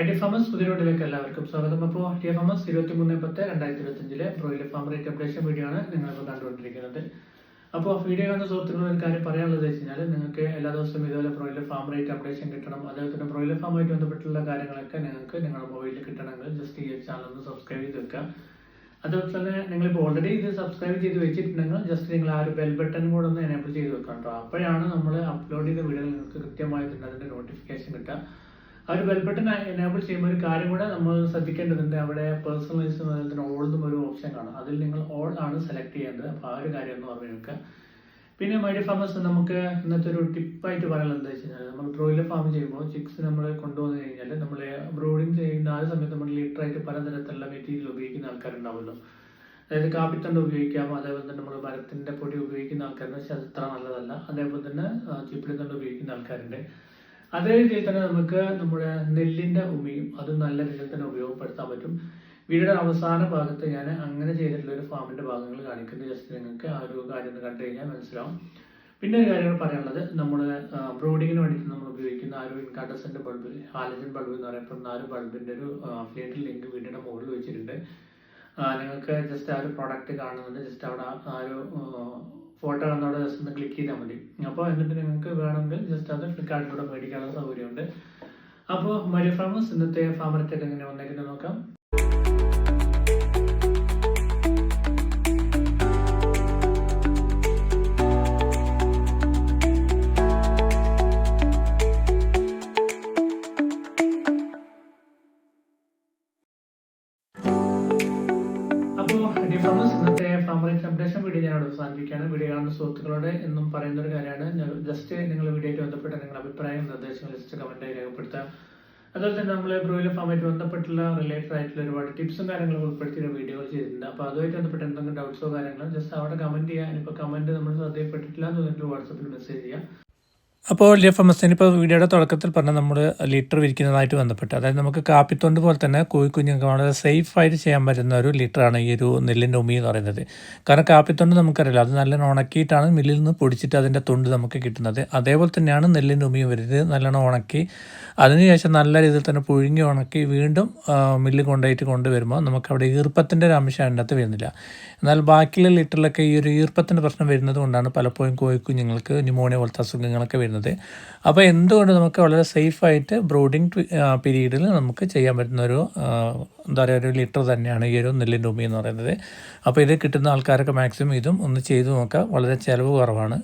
I T famous പുതിയ റോഡിലേക്ക് എല്ലാവർക്കും സ്വാഗതം. അപ്പോൾ ടി ഫാമസ് ഇരുപത്തി മൂന്ന് പത്ത് രണ്ടായിരത്തി ഇരുപത്തഞ്ചിലെ broiler farm rate updation video ആണ് നിങ്ങളിപ്പോൾ കണ്ടുകൊണ്ടിരിക്കുന്നത്. അപ്പോൾ വീഡിയോ കാണുന്ന സുഹൃത്തുക്കളും ഒരു കാര്യം പറയാനുള്ളത് വെച്ച് കഴിഞ്ഞാൽ നിങ്ങൾക്ക് എല്ലാ ദിവസവും ഇതുപോലെ ബ്രോയിലർ ഫാം റേറ്റ് അപ്ഡേഷൻ കിട്ടണം. അതേപോലെ തന്നെ ബ്രോയിലർ ഫാമുമായിട്ട് ബന്ധപ്പെട്ടുള്ള കാര്യങ്ങളൊക്കെ നിങ്ങൾക്ക് നിങ്ങളുടെ മൊബൈലിൽ കിട്ടണമെങ്കിൽ ജസ്റ്റ് ഈ ചാനൽ ഒന്ന് സബ്സ്ക്രൈബ് ചെയ്ത് വെക്കുക. അതുപോലെ തന്നെ നിങ്ങളിപ്പോൾ ഓൾറെഡി ഇത് സബ്സ്ക്രൈബ് ചെയ്ത് വെച്ചിട്ടുണ്ടെങ്കിൽ ജസ്റ്റ് നിങ്ങൾ ആ ഒരു ബെൽ ബട്ടൺ കൂടെ ഒന്ന് എനേബിൾ ചെയ്ത് വെക്കാം കേട്ടോ. അപ്പോഴാണ് നമ്മൾ അപ്ലോഡ് ചെയ്ത വീഡിയോ നിങ്ങൾക്ക് കൃത്യമായിട്ട് അതിന്റെ നോട്ടിഫിക്കേഷൻ കിട്ടുക. ആ ഒരു ബെൽ ബട്ടൺ എനേബിൾ ചെയ്യുമ്പോൾ ഒരു കാര്യം കൂടെ നമ്മൾ ശ്രദ്ധിക്കേണ്ടതുണ്ട്. അവിടെ പേഴ്സണലൈസ് അതുപോലെ ഓൾ ഓൾന്നും ഒരു ഓപ്ഷൻ കാണും. അതിൽ നിങ്ങൾ ഓൾ ആണ് സെലക്ട് ചെയ്യേണ്ടത്. അപ്പോൾ ആ ഒരു കാര്യം ഒന്ന് പറഞ്ഞു വെക്കുക. പിന്നെ മൈഡി ഫാമേഴ്സ് നമുക്ക് ഇന്നത്തെ ഒരു ടിപ്പായിട്ട് പറയാനുള്ളത് എന്താ വെച്ച് കഴിഞ്ഞാൽ നമ്മൾ ബ്രോയിലർ ഫാം ചെയ്യുമ്പോൾ ചിക്സ് നമ്മൾ കൊണ്ടുവന്നു കഴിഞ്ഞാൽ നമ്മൾ ബ്രോഡിങ് ചെയ്യുന്ന ആ സമയത്ത് നമ്മൾ ലിറ്ററായിട്ട് പലതരത്തിലുള്ള മെറ്റീരിയൽ ഉപയോഗിക്കുന്ന ആൾക്കാരുണ്ടാവുമല്ലോ. അതായത് കാപ്പിത്തണ്ട് ഉപയോഗിക്കാം അതേപോലെ തന്നെ നമ്മൾ മരത്തിന്റെ പൊടി ഉപയോഗിക്കുന്ന ആൾക്കാരുണ്ട്. പക്ഷെ അത് അത്ര നല്ലതല്ല. അതേപോലെ തന്നെ ചിപ്പിളിത്തണ്ട് ഉപയോഗിക്കുന്ന ആൾക്കാരുണ്ട്. അതേ രീതിയിൽ തന്നെ നമുക്ക് നമ്മുടെ നെല്ലിന്റെ ഉമിയും അത് നല്ല രീതിയിൽ തന്നെ ഉപയോഗപ്പെടുത്താൻ പറ്റും. വീഡിയോയുടെ അവസാന ഭാഗത്ത് ഞാൻ അങ്ങനെ ചെയ്തിട്ടുള്ള ഒരു ഫാമിന്റെ ഭാഗങ്ങൾ കാണിക്കുന്നത് ജസ്റ്റ് നിങ്ങൾക്ക് ആ ഒരു കാര്യം കണ്ടു കഴിഞ്ഞാൽ മനസ്സിലാവും. പിന്നെ ഒരു കാര്യം പറയാനുള്ളത് നമ്മൾ ബ്രോഡിങ്ങിന് വേണ്ടിയിട്ട് നമ്മൾ ഉപയോഗിക്കുന്ന ആ ഒരു ഇൻകാർട്ടസിന്റെ ബൾബ് ഹാലജൻ ബൾബ് എന്ന് പറയപ്പെടുന്ന ആ ഒരു ബൾബിന്റെ ഒരു അഫിലിയേറ്റഡ് ലിങ്ക് വീടിന്റെ മുകളിൽ വെച്ചിട്ടുണ്ട്. നിങ്ങൾക്ക് ജസ്റ്റ് ആ ഒരു പ്രോഡക്റ്റ് കാണുന്നുണ്ട്. ജസ്റ്റ് അവിടെ ആ ഒരു ഫോട്ടോ കാണുന്നവിടെ ജസ്റ്റ് ഒന്ന് ക്ലിക്ക് ചെയ്താൽ മതി. അപ്പോൾ എന്നിട്ട് നിങ്ങൾക്ക് വേണമെങ്കിൽ ജസ്റ്റ് അത് ഫ്ലിപ്കാർട്ടിലൂടെ മേടിക്കാനുള്ള സൗകര്യമുണ്ട്. അപ്പോൾ മരിയ ഫാമസ് ഇന്നത്തെ ഫാമറത്തേക്ക് എങ്ങനെ വന്നേക്കുന്നത് നോക്കാം. അപ്പോൾ ഡിഫറൻസ് ഇന്നത്തെ ഫാമറേറ്റ് അപ്ഡേഷൻ വീഡിയോ ഞാൻ അവസാനിപ്പിക്കുകയാണ്. വീഡിയോ കാണുന്ന സുഹൃത്തുക്കളോട് എന്നും പറയുന്ന ഒരു കാര്യമാണ് ജസ്റ്റ് നിങ്ങൾ വീഡിയോയ്ക്ക് ബന്ധപ്പെട്ട നിങ്ങളുടെ അഭിപ്രായം നിർദ്ദേശങ്ങൾ ജസ്റ്റ് കമന്റായി രേഖപ്പെടുത്താം. അതുപോലെ തന്നെ നമ്മൾ ബ്രോയിലർ ഫാമായിട്ട് ബന്ധപ്പെട്ടുള്ള റിലേറ്റഡ് ആയിട്ടുള്ള ഒരുപാട് ടിപ്സും കാര്യങ്ങളും ഉൾപ്പെടുത്തിയ വീഡിയോകൾ ചെയ്തിട്ടുണ്ട്. അപ്പോൾ അതുമായിട്ട് ബന്ധപ്പെട്ട് എന്തെങ്കിലും ഡൗട്ട്സോ കാര്യങ്ങളോ ജസ്റ്റ് അവിടെ കമന്റ് ചെയ്യുക. ഇപ്പോൾ കമന്റ് നമ്മൾ ശ്രദ്ധയിൽപ്പെട്ടിട്ടില്ല എന്ന് പറഞ്ഞിട്ട് വാട്സപ്പിൽ മെസ്സേജ് ചെയ്യാം അപ്പോൾ എഫ് എം എസ് ഇപ്പോൾ വീഡിയോയുടെ തുടക്കത്തിൽ പറഞ്ഞ നമ്മൾ ലിറ്റർ വിരിക്കുന്നതായിട്ട് ബന്ധപ്പെട്ട് അതായത് നമുക്ക് കാപ്പിത്തൊണ്ട് പോലെ തന്നെ കോഴിക്കുഞ്ഞുങ്ങൾക്ക് വളരെ സേഫായിട്ട് ചെയ്യാൻ പറ്റുന്ന ഒരു ലിറ്ററാണ് ഈ ഒരു നെല്ലിന്റെ ഉമി എന്ന് പറയുന്നത്. കാരണം കാപ്പിത്തൊണ്ട് നമുക്കറിയില്ല അത് നല്ലോണം ഉണക്കിയിട്ടാണ് മില്ലിൽ നിന്ന് പൊടിച്ചിട്ട് അതിന്റെ തൊണ്ട് നമുക്ക് കിട്ടുന്നത്. അതേപോലെ തന്നെയാണ് നെല്ലിന്റെ ഉമിയും വരുന്നത് നല്ലോണം ഉണക്കി അതിനുശേഷം നല്ല രീതിയിൽ തന്നെ പുഴുങ്ങി ഉണക്കി വീണ്ടും മില്ലിൽ കൊണ്ടുപോയിട്ട് കൊണ്ടുവരുമ്പോൾ നമുക്ക് അവിടെ ഈർപ്പത്തിന്റെ ഒരു അംശം അതിന്റെ അകത്ത് വരുന്നില്ല. എന്നാൽ ബാക്കിയുള്ള ലിറ്ററിലൊക്കെ ഈ ഒരു ഈർപ്പത്തിന്റെ പ്രശ്നം വരുന്നത് കൊണ്ടാണ് പലപ്പോഴും കോഴിക്കുഞ്ഞുങ്ങൾക്ക് ന്യൂമോണിയ പോലത്തെ അസുഖങ്ങളൊക്കെ വരുന്നത്. അപ്പോൾ എന്തുകൊണ്ട് നമുക്ക് വളരെ സേഫായിട്ട് ബ്രോഡിങ് പീരീഡിൽ നമുക്ക് ചെയ്യാൻ പറ്റുന്ന ഒരു എന്താ പറയുക ഒരു ലിറ്റർ തന്നെയാണ് ഈ ഒരു നെല്ലിന്റെ ഉമ്മി എന്ന് പറയുന്നത്. അപ്പോൾ ഇത് കിട്ടുന്ന ആൾക്കാരൊക്കെ മാക്സിമം ഇതും ഒന്ന് ചെയ്തു നോക്കുക വളരെ ചിലവ് കുറവാണ്.